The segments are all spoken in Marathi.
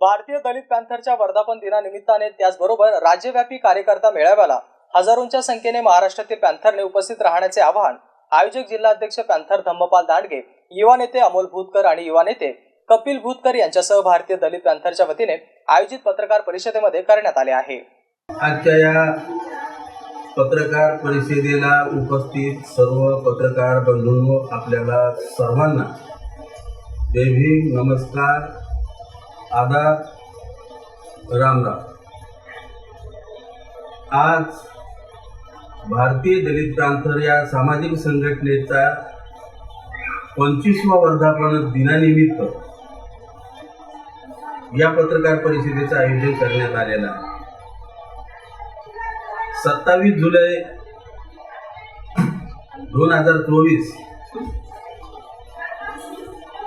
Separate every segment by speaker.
Speaker 1: भारतीय दलित पॅन्थरच्या वर्धापन दिनानिमित्ताने त्याचबरोबर राज्यव्यापी कार्यकर्ता मेळाव्याला हजारोंच्या संख्येने महाराष्ट्रातील पॅन्थरने उपस्थित राहण्याचे आवाहन आयोजक जिल्हाध्यक्ष पॅन्थर धम्मपाल दांडगे युवा नेते अमोल भूतकर आणि युवा नेते कपिल भूतकर यांच्यासह भारतीय दलित पॅन्थरच्या वतीने आयोजित पत्रकार परिषदेमध्ये करण्यात आले आहे.
Speaker 2: आजच्या या पत्रकार परिषदेला उपस्थित सर्व पत्रकार बंधू आपल्याला सर्वांना देवी नमस्कार. आदा राम राम. आज भारतीय दलित प्रांतर या सामाजिक संघटनेचा पंचवीसवा वर्धापन दिनानिमित्त या पत्रकार परिषदेचं आयोजन करण्यात आलेलं आहे. सत्तावीस जुलै दोन हजार चोवीस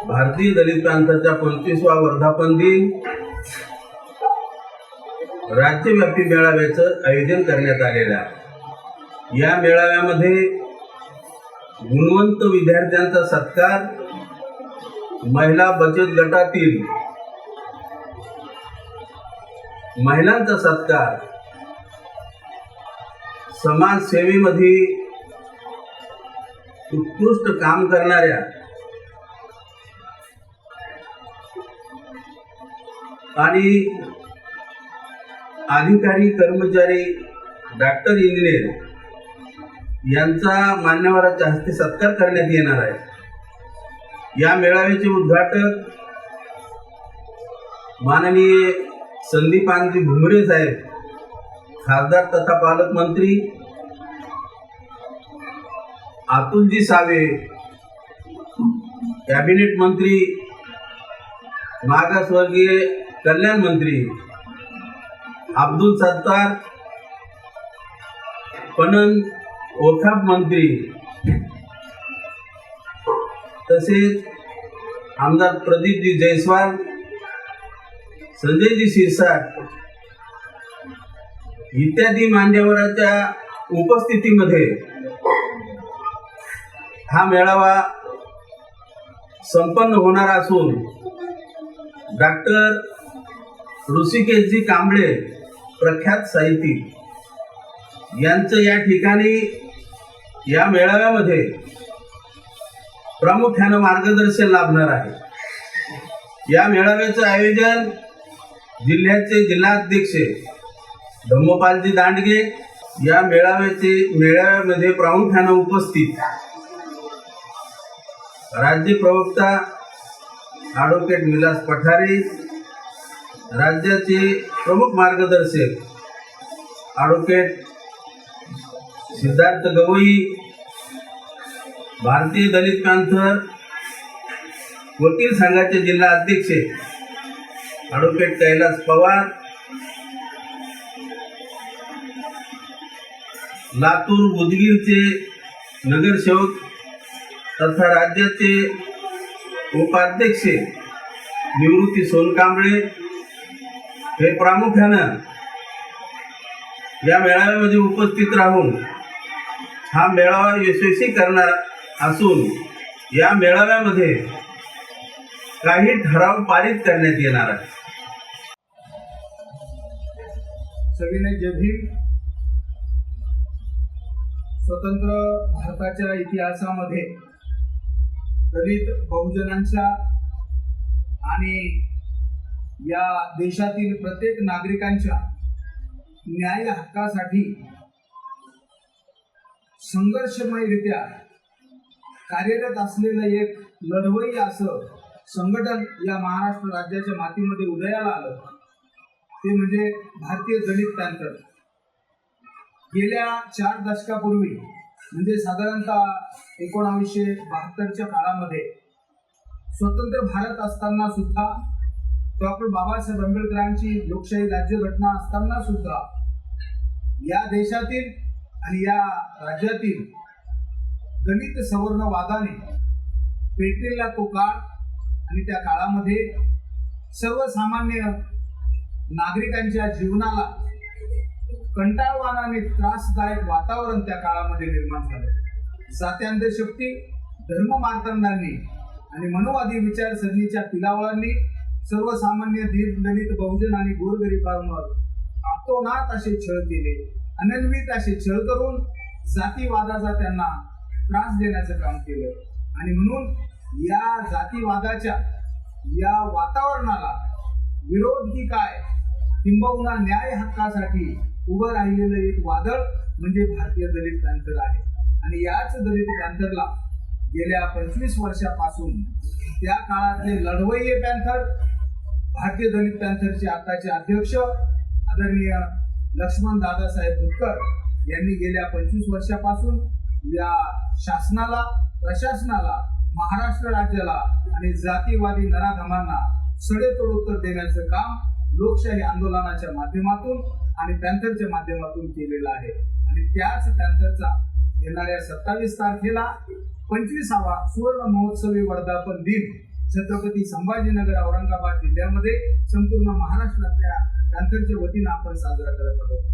Speaker 2: भारतीय दलित प्रांताच्या पंचवीसवा वर्धापन दिन राज्यव्यापी मेळाव्याचं आयोजन करण्यात आलेलं आहे. या मेळाव्यामध्ये गुणवंत विद्यार्थ्यांचा सत्कार महिला बचत गटातील महिलांचा सत्कार समाजसेवेमध्ये उत्कृष्ट काम करणाऱ्या आणि अधिकारी कर्मचारी डॉक्टर इंजिनियर यांचा मान्यवराच्या हस्ते सत्कार करण्यात येणार आहे. या मेळाव्याचे उद्घाटक माननीय संदीपानजी भुमरे साहेब खासदार तथा पालकमंत्री अतुलजी सावे कॅबिनेट मंत्री मागासवर्गीय कल्याण मंत्री अब्दुल सत्तार पणन ओखाप मंत्री तसेच आमदार प्रदीपजी जयस्वाल संजयजी शिरसाट इत्यादी मान्यवरांच्या उपस्थितीमध्ये हा मेळावा संपन्न होणार असून डॉक्टर ऋषिकेशजी कांबळे प्रख्यात साहित्यिक. यांचं या ठिकाणी या मेळाव्यामध्ये प्रामुख्यानं मार्गदर्शन लाभणार आहे. या मेळाव्याचं आयोजन जिल्ह्याचे जिल्हाध्यक्ष धम्मपालजी दांडगे या मेळाव्याचे मेळाव्यामध्ये प्रामुख्यानं उपस्थित. राज्य प्रवक्ता ॲडव्होकेट विलास पठारे राज्याचे प्रमुख मार्गदर्शक ॲडव्होकेट सिद्धार्थ गवई भारतीय दलित पॅन्थर वकील संघाचे जिल्हा अध्यक्ष ॲडव्होकेट कैलास पवार लातूर उदगीरचे नगरसेवक तथा राज्याचे उपाध्यक्ष निवृत्ती सोनकांबळे हे प्रामुख्यानं या मेळाव्यामध्ये उपस्थित राहून हा मेळावा यशस्वी करणार असून या मेळाव्यामध्ये काही ठराव पारित करण्यात येणार आहे
Speaker 3: सगळीने जय भीम. स्वतंत्र भारताच्या इतिहासामध्ये दलित बहुजनांच्या आणि या देशातील प्रत्येक नागरिकांच्या न्याय हक्कासाठी संघर्षमयरित्या कार्यरत असलेलं एक लढवई असं संघटन या महाराष्ट्र राज्याच्या मातीमध्ये उदयाला आलं. ते म्हणजे भारतीय दलित पॅन्थर. गेल्या चार दशकापूर्वी म्हणजे साधारणतः एकोणावीसशे बहात्तरच्या काळामध्ये स्वतंत्र भारत असताना सुद्धा डॉक्टर बाबासाहेब आंबेडकरांची लोकशाही राज्यघटना असताना सुद्धा या देशातील आणि या राज्यातील दलित सवर्णवादाने पेटलेला तो काळ आणि त्या काळामध्ये सर्वसामान्य नागरिकांच्या जीवनाला कंटाळवानाने आणि त्रासदायक वातावरण त्या काळामध्ये निर्माण झालं. जात्यांधशक्ती धर्म मार्तंडांनी आणि मनोवादी विचारसरणीच्या पिलावळांनी सर्वसामान्य दीन दलित बहुजन आणि गोरगरिबांवर आतोनात असे छळ केले. अनन्वित असे छळ करून जातीवादाचा त्यांना त्रास देण्याचं काम केलं. आणि म्हणून या जातीवादाच्या या वातावरणाला विरोध ही काय? किंबहुना न्याय हक्कासाठी उभं राहिलेलं एक वादळ म्हणजे भारतीय दलित पॅंथर आहे. आणि याच दलित पॅंथरला गेल्या पंचवीस वर्षापासून त्या काळातले लढवय्ये पॅन्थर भारतीय दलित पॅन्थरचे आताचे अध्यक्ष आदरणीय लक्ष्मण दादासाहेब भुतकर यांनी गेल्या पंचवीस वर्षापासून या शासनाला प्रशासनाला महाराष्ट्र राज्याला आणि जातीवादी नराधमांना सडेतोड उत्तर देण्याचं काम लोकशाही आंदोलनाच्या माध्यमातून आणि पॅन्थरच्या माध्यमातून केलेलं आहे. आणि त्याच पॅन्थरचा येणाऱ्या सत्तावीस तारखेला पंचवीसावा सुवर्ण महोत्सवी वर्धापन दिन छत्रपती संभाजीनगर औरंगाबाद जिल्ह्यामध्ये संपूर्ण महाराष्ट्रातल्या पॅंथरच्या वतीनं आपण साजरा करत आहोत.